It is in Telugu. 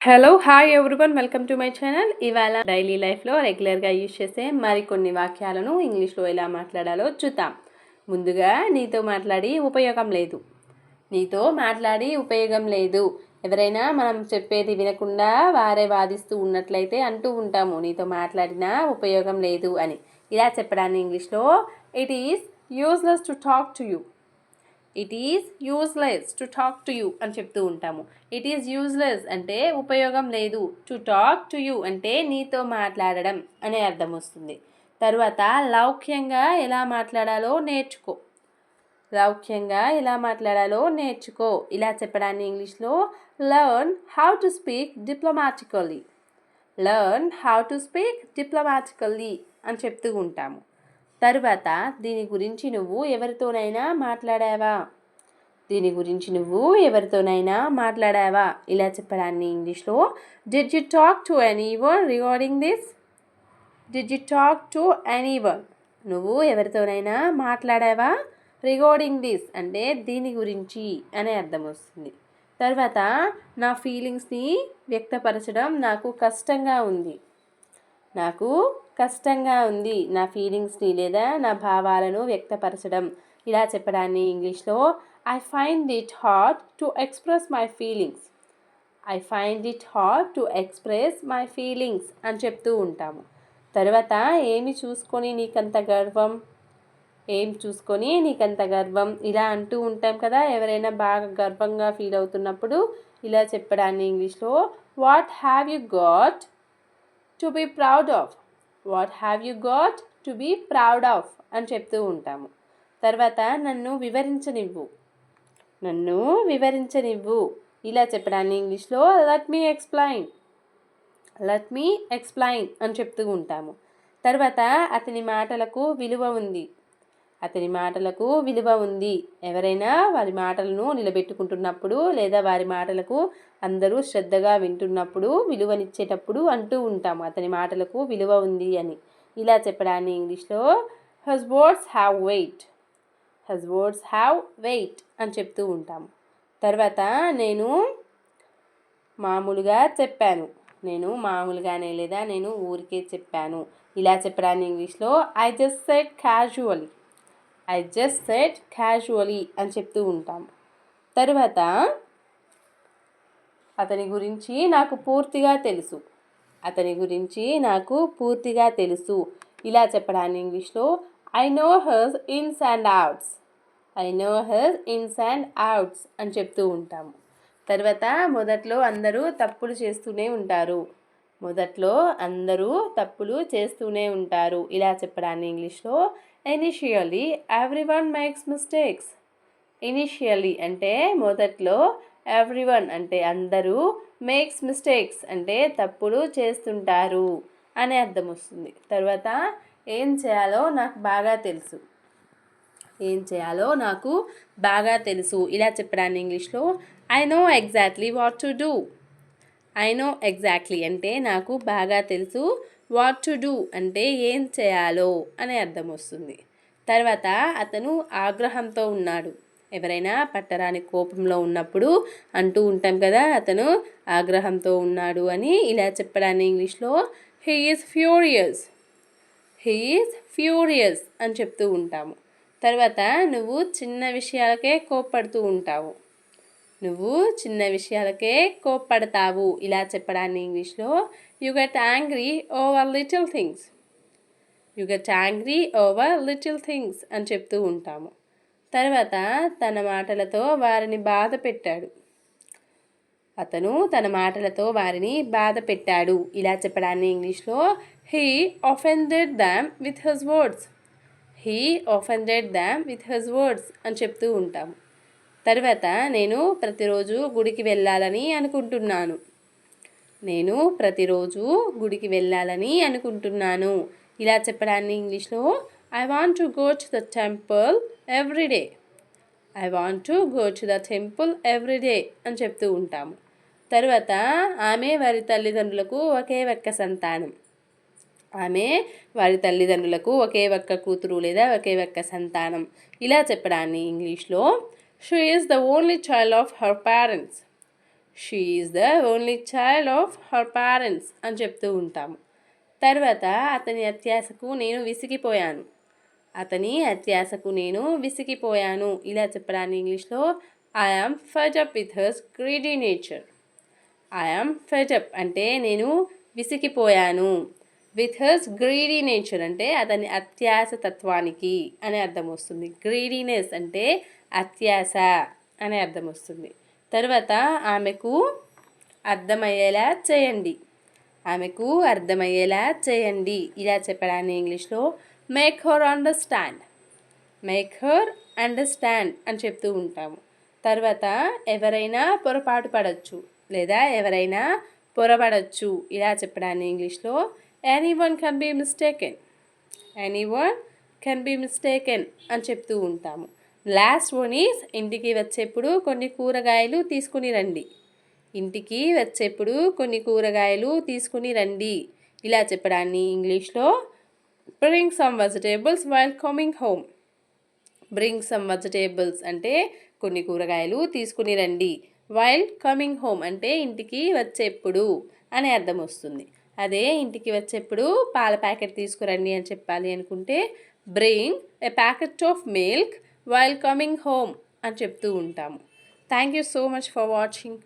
Hello hi everyone welcome to my channel ఇవాళ డైలీ లైఫ్లో రెగ్యులర్గా యూజ్ చేసే మరికొన్ని వాక్యాలను ఇంగ్లీష్లో ఎలా మాట్లాడాలో చూద్దాం. ముందుగా నీతో మాట్లాడి ఉపయోగం లేదు. నీతో మాట్లాడి ఉపయోగం లేదు. ఎవరైనా మనం చెప్పేది వినకుండా వారే వాదిస్తూ ఉన్నట్లయితే అంటూ ఉంటాము. నీతో మాట్లాడినా ఉపయోగం లేదు అని. ఇలా చెప్పడాన్ని ఇంగ్లీష్లో it is useless to talk to you it is useless to talk to you అని చెప్తూ ఉంటాము. ఇట్ ఈజ్ యూజ్లెస్ అంటే ఉపయోగం లేదు. టు టాక్ టు యూ అంటే నీతో మాట్లాడడం అనే అర్థం వస్తుంది. తరువాత లౌక్యంగా ఎలా మాట్లాడాలో నేర్చుకో. లౌక్యంగా ఎలా మాట్లాడాలో నేర్చుకో. ఇలా చెప్పడాన్ని ఇంగ్లీష్లో learn how to speak diplomatically learn how to speak diplomatically అని చెప్తూ ఉంటాము. తరువాత దీని గురించి నువ్వు ఎవరితోనైనా మాట్లాడావా? దీని గురించి నువ్వు ఎవరితోనైనా మాట్లాడావా? ఇలా చెప్పడాన్ని ఇంగ్లీష్లో did you talk to anyone regarding this did you talk to anyone నువ్వు ఎవరితోనైనా మాట్లాడావా? రిగార్డింగ్ దిస్ అంటే దీని గురించి అనే అర్థం వస్తుంది. తర్వాత నా ఫీలింగ్స్ని వ్యక్తపరచడం నాకు కష్టంగా ఉంది. నాకు కష్టంగా ఉంది. నా ఫీలింగ్స్ని లేదా నా భావాలను వ్యక్తపరచడం. ఇలా చెప్పడాన్ని ఇంగ్లీష్లో I find it hard to express my feelings I find it hard to express my feelings అని చెప్తూ ఉంటాము. తర్వాత ఏమి చూసుకొని నీకంత గర్వం? ఏం చూసుకొని నీకంత గర్వం? ఇలా అంటూ ఉంటాం కదా ఎవరైనా బాగా గర్వంగా ఫీల్ అవుతున్నప్పుడు ఇలా చెప్పడాన్ని ఇంగ్లీష్లో what have you got to be proud of what have you got to be proud of అని చెప్తూ ఉంటాము. తర్వాత నన్ను వివరించనివ్వు. నన్ను వివరించనివ్వు. ఇలా చెప్పడాన్ని ఇంగ్లీష్లో లట్ me explain let me explain అని చెప్తూ ఉంటాము. తర్వాత అతని మాటలకు విలువ ఉంది. అతని మాటలకు విలువ ఉంది. ఎవరైనా వారి మాటలను నిలబెట్టుకుంటున్నప్పుడు లేదా వారి మాటలకు అందరూ శ్రద్ధగా వింటున్నప్పుడు విలువనిచ్చేటప్పుడు అంటూ ఉంటాము. అతని మాటలకు విలువ ఉంది అని. ఇలా చెప్పడాన్ని ఇంగ్లీష్లో his words have weight his words have weight అని చెప్తూ ఉంటాము. తర్వాత నేను మామూలుగా చెప్పాను. నేను మామూలుగానే లేదా నేను ఊరికే చెప్పాను. ఇలా చెప్పడాన్ని ఇంగ్లీష్లో I just said casual I just said casually అని చెప్తూ ఉంటాం. తర్వాత అతని గురించి నాకు పూర్తిగా తెలుసు. అతని గురించి నాకు పూర్తిగా తెలుసు. ఇలా చెప్పడాన్ని ఇంగ్లీష్లో I know hers ins and outs I know hers ins and outs అని చెప్తూ ఉంటాము. తర్వాత మొదట్లో అందరూ తప్పులు చేస్తూనే ఉంటారు. మొదట్లో అందరూ తప్పులు చేస్తూనే ఉంటారు. ఇలా చెప్పడాన్ని ఇంగ్లీష్లో initially everyone makes mistakes. Initially అంటే మొదట్లో ఎవ్రీ వన్ అంటే అందరూ మేక్స్ మిస్టేక్స్ అంటే తప్పులు చేస్తుంటారు అనే అర్థం వస్తుంది. తర్వాత ఏం చేయాలో నాకు బాగా తెలుసు. ఏం చేయాలో నాకు బాగా తెలుసు. ఇలా చెప్పడాన్ని ఇంగ్లీష్లో I know exactly what to do. I know exactly అంటే నాకు బాగా తెలుసు వాట్ టు డూ అంటే ఏం చేయాలో అనే అర్థం వస్తుంది. తర్వాత అతను ఆగ్రహంతో ఉన్నాడు. ఎవరైనా పట్టరాని కోపంలో ఉన్నప్పుడు అంటూ ఉంటాం కదా అతను ఆగ్రహంతో ఉన్నాడు అని ఇలా చెప్పడాన్ని ఇంగ్లీష్లో he is furious. He is furious అని చెప్తూ ఉంటాము. తర్వాత నువ్వు చిన్న విషయాలకే కోప్పడుతూ ఉంటావు. నువ్వు చిన్న విషయాలకే కోప్పడతావు. ఇలా చెప్పడాన్ని ఇంగ్లీష్లో you get angry over little things you get angry over little things అని చెప్తూ ఉంటాము. తర్వాత తన మాటలతో వారిని బాధ పెట్టాడు. అతను తన మాటలతో వారిని బాధ పెట్టాడు. ఇలా చెప్పడాన్ని ఇంగ్లీష్లో he offended them with his words he offended them with his words అని చెప్తూ ఉంటాము. తర్వాత నేను ప్రతిరోజు గుడికి వెళ్ళాలని అనుకుంటున్నాను. నేను ప్రతిరోజు గుడికి వెళ్ళాలని అనుకుంటున్నాను. ఇలా చెప్పడాన్ని ఇంగ్లీష్లో I want to go to the temple everyday I want to go to the temple everyday అని చెప్తూ ఉంటాము. తర్వాత ఆమె వారి తల్లిదండ్రులకు ఒకే ఒక్క సంతానం. ఆమె వారి తల్లిదండ్రులకు ఒకే ఒక్క కూతురు లేదా ఒకే ఒక్క సంతానం. ఇలా చెప్పడాన్ని ఇంగ్లీష్లో she is the only child of her parents she is the only child of her parents అని చెప్తూ ఉంటాము. తర్వాత అతని అత్యాశకు నేను విసిగిపోయాను. అతని అత్యాశకు నేను విసిగిపోయాను. ఇలా చెప్పడాన్ని ఇంగ్లీష్లో I am fed up with hers greedy nature I am fed up అంటే నేను విసిగిపోయాను. విత్ హర్స్ గ్రీడీ నేచర్ అంటే అతని అత్యాస తత్వానికి అనే అర్థం వస్తుంది. గ్రీడీనెస్ అంటే అత్యాశ అనే అర్థం వస్తుంది. తర్వాత ఆమెకు అర్థమయ్యేలా చేయండి. ఆమెకు అర్థమయ్యేలా చేయండి. ఇలా చెప్పడాన్ని ఇంగ్లీష్లో make her understand make her understand అని చెప్తూ ఉంటాము. తర్వాత ఎవరైనా పొరపాటు పడవచ్చు లేదా ఎవరైనా పొరపడచ్చు. ఇలా చెప్పడాన్ని ఇంగ్లీష్లో anyone can be mistaken anyone can be mistaken అని చెప్తూ ఉంటాము. లాస్ట్ వన్ ఈజ్ ఇంటికి వచ్చేప్పుడు కొన్ని కూరగాయలు తీసుకుని రండి. ఇంటికి వచ్చేప్పుడు కొన్ని కూరగాయలు తీసుకుని రండి. ఇలా చెప్పడాన్ని ఇంగ్లీష్లో bring some vegetables while coming home bring some vegetables అంటే కొన్ని కూరగాయలు తీసుకుని రండి. వైల్ కమింగ్ హోమ్ అంటే ఇంటికి వచ్చేప్పుడు అనే అర్థం వస్తుంది. అదే ఇంటికి వచ్చేప్పుడు పాల ప్యాకెట్ తీసుకురండి అని చెప్పాలి అనుకుంటే bring a packet of milk while coming home అని చెప్తూ ఉంటాము. Thank you so much for watching